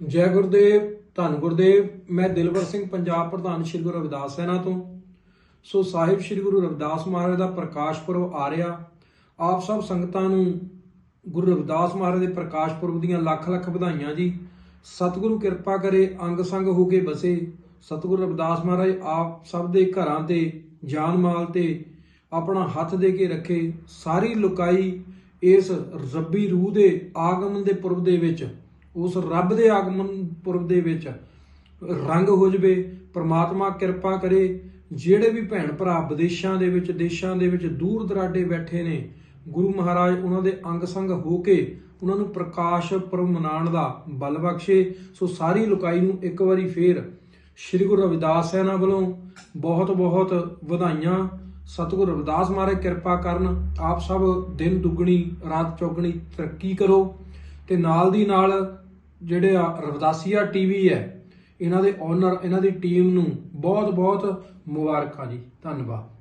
ਜੈ ਗੁਰਦੇਵ, ਧੰਨ ਗੁਰਦੇਵ, ਮੈਂ ਦਿਲਵਰ ਸਿੰਘ ਪੰਜਾਬ ਪ੍ਰਧਾਨ ਸ਼੍ਰੀ ਗੁਰੂ ਰਵਿਦਾਸ ਸੈਨਾ ਤੋਂ। ਸੋ ਸਾਹਿਬ ਸ਼੍ਰੀ ਗੁਰੂ ਰਵਿਦਾਸ ਮਹਾਰਾਜ ਦਾ ਪ੍ਰਕਾਸ਼ ਪੁਰਬ ਆ ਰਿਹਾ। ਆਪ ਸਭ ਸੰਗਤਾਂ ਨੂੰ ਗੁਰੂ ਰਵਿਦਾਸ ਮਹਾਰਾਜ ਦੇ ਪ੍ਰਕਾਸ਼ ਪੁਰਬ ਦੀਆਂ ਲੱਖ ਲੱਖ ਵਧਾਈਆਂ ਜੀ। ਸਤਿਗੁਰੂ ਕਿਰਪਾ ਕਰੇ, ਅੰਗ ਸੰਗ ਹੋ ਕੇ ਬਸੇ। ਸਤਿਗੁਰੂ ਰਵਿਦਾਸ ਮਹਾਰਾਜ ਆਪ ਸਭ ਦੇ ਘਰਾਂ ਤੇ, ਜਾਨ ਮਾਲ ਤੇ ਆਪਣਾ ਹੱਥ ਦੇ ਕੇ ਰੱਖੇ। ਸਾਰੀ ਲੁਕਾਈ ਇਸ ਰੱਬੀ ਰੂਹ ਦੇ ਆਗਮਨ ਦੇ ਪੁਰਬ ਦੇ ਵਿੱਚ ਉਸ ਰੱਬ ਦੇ ਆਗਮਨ ਪੁਰਬ ਦੇ ਵਿੱਚ ਰੰਗ ਹੋ ਜਵੇ, ਪ੍ਰਮਾਤਮਾ ਕਿਰਪਾ ਕਰੇ, ਜਿਹੜੇ ਵੀ ਭੈਣ ਭਰਾ ਵਿਦੇਸ਼ਾਂ ਦੇ ਵਿੱਚ, ਦੇਸ਼ਾਂ ਦੇ ਵਿੱਚ ਦੂਰ ਦਰਾਡੇ ਬੈਠੇ ਨੇ, ਗੁਰੂ ਮਹਾਰਾਜ ਉਹਨਾਂ ਦੇ ਅੰਗ ਸੰਗ ਹੋ ਕੇ ਉਹਨਾਂ ਨੂੰ ਪ੍ਰਕਾਸ਼ ਪੁਰਬ ਮਨਾਉਣ ਦਾ ਬਲ ਬਖਸ਼ੇ, ਸੋ ਸਾਰੀ ਲੁਕਾਈ ਨੂੰ ਇੱਕ ਵਾਰੀ ਫੇਰ ਸ੍ਰੀ ਗੁਰੂ ਰਵਿਦਾਸ ਸੈਨਾ ਵੱਲੋਂ ਬਹੁਤ ਬਹੁਤ ਵਧਾਈਆਂ। ਸਤਿਗੁਰੂ ਰਵਿਦਾਸ ਮਹਾਰਾਜ ਕਿਰਪਾ ਕਰਨ, ਆਪ ਸਭ ਦਿਨ ਦੁੱਗਣੀ, ਰਾਤ ਚੌਗਣੀ ਤਰੱਕੀ ਕਰੋ ਤੇ ਨਾਲ ਦੀ ਨਾਲ ਜਿਹੜੇ ਆ ਰਵਿਦਾਸੀਆ ਟੀਵੀ ਹੈ, ਇਹਨਾਂ ਦੇ ਓਨਰ ਇਹਨਾਂ ਦੀ ਟੀਮ ਨੂੰ ਬਹੁਤ ਬਹੁਤ ਮੁਬਾਰਕਾਂ ਜੀ। ਧੰਨਵਾਦ।